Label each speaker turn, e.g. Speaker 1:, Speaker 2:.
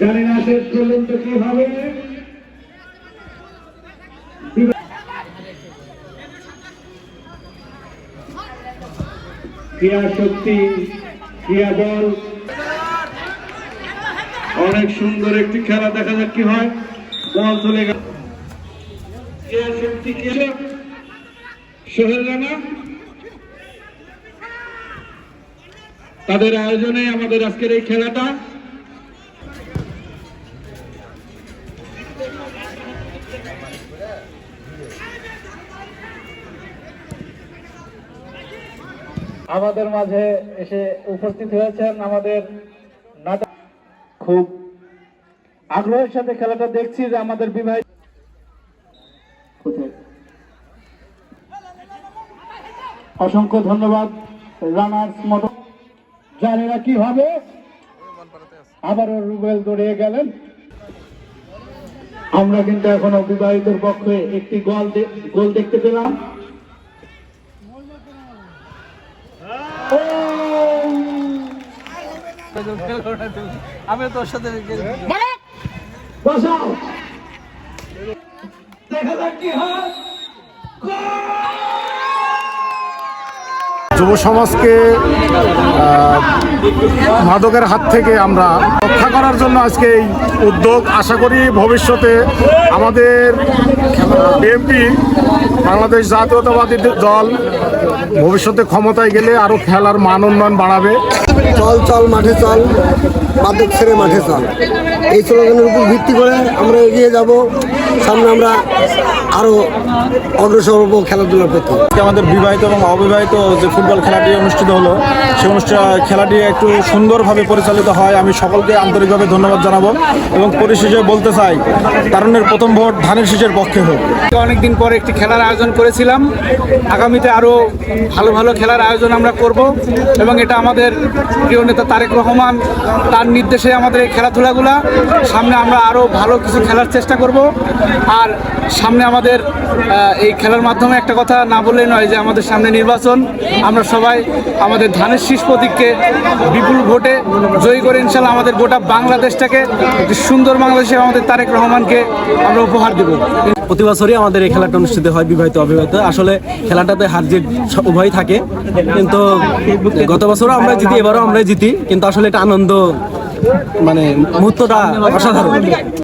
Speaker 1: জানি পর্যন্ত কি হবে ক্রিয়া শক্তি, ক্রিয়া বল। অনেক সুন্দর একটি খেলা, দেখা যাক কি হয়। বল চলে গেল। ক্রিয়া শক্তি ক্রিয়া রানা। তাদের আয়োজনে আমাদের আজকের এই খেলাটা
Speaker 2: আমাদের মাঝে এসে উপস্থিত হয়েছেন আমাদের নাটক। খুব আগ্রহের সাথে খেলাটা দেখছি যে আমাদের বিবাহিত অসংখ্য ধন্যবাদ, রানার্স মোটর জানি না কি হবে। আবারও রুবেল দৌড়িয়ে গেলেন। আমরা কিন্তু এখনও বিবাহিতর পক্ষে একটি গোল গোল দেখতে পেলাম।
Speaker 3: আমি তোর সাথে
Speaker 4: যুব সমাজকে মাদকের হাত থেকে আমরা রক্ষা করার জন্য আজকে এই উদ্যোগ আশা করি ভবিষ্যতে আমাদের বিএমপি বাংলাদেশ জাতীয়তাবাদী দল ভবিষ্যতে ক্ষমতায় গেলে আরও খেলার মান উন্নয়ন বাড়াবে।
Speaker 5: চল চল, মাঠে চল, মাদক ছেড়ে মাঠে চল। এই স্লোগানের উপর ভিত্তি করে আমরা এগিয়ে যাব। সামনে আমরা আরও অগ্রসর হব খেলাধুলার প্রতি।
Speaker 6: আজকে আমাদের বিবাহিত এবং অবিবাহিত যে ফুটবল খেলাটি অনুষ্ঠিত হলো সে অনুষ্ঠান খেলাটি একটু সুন্দরভাবে পরিচালিত হয়। আমি সকলকে আন্তরিকভাবে ধন্যবাদ জানাব এবং পরিশেষে বলতে চাই তারুণের প্রথম ভোট ধানের শীষের পক্ষে হোক।
Speaker 3: অনেকদিন পর একটি খেলার আয়োজন করেছিলাম। আগামীতে আরও ভালো ভালো খেলার আয়োজন আমরা করব এবং এটা আমাদের প্রিয় নেতা তারেক রহমান তার নির্দেশে আমাদের এই খেলাধুলাগুলা সামনে আমরা আরও ভালো কিছু খেলার চেষ্টা করব। আর সামনে আমাদের এই খেলার মাধ্যমে একটা কথা না বললেই নয় যে আমাদের সামনে নির্বাচন। আমরা সবাই আমাদের ধানের শীষ প্রতীককে বিপুল ভোটে জয়ী করে ইনশাল্লাহ আমাদের গোটা বাংলাদেশটাকে সুন্দর বাংলাদেশে আমাদের তারেক রহমানকে আমরা উপহার দেবো।
Speaker 6: প্রতি বছরই আমাদের এই খেলাটা অনুষ্ঠিত হয়, বিবাহিত, অবিবাহিত। আসলে খেলাটাতে হার জিত উভয় থাকে। কিন্তু গত বছরও আমরা জিতি, এবারও আমরা জিতি। কিন্তু আসলে এটা আনন্দ মানে মুহূর্তটা অসাধারণ।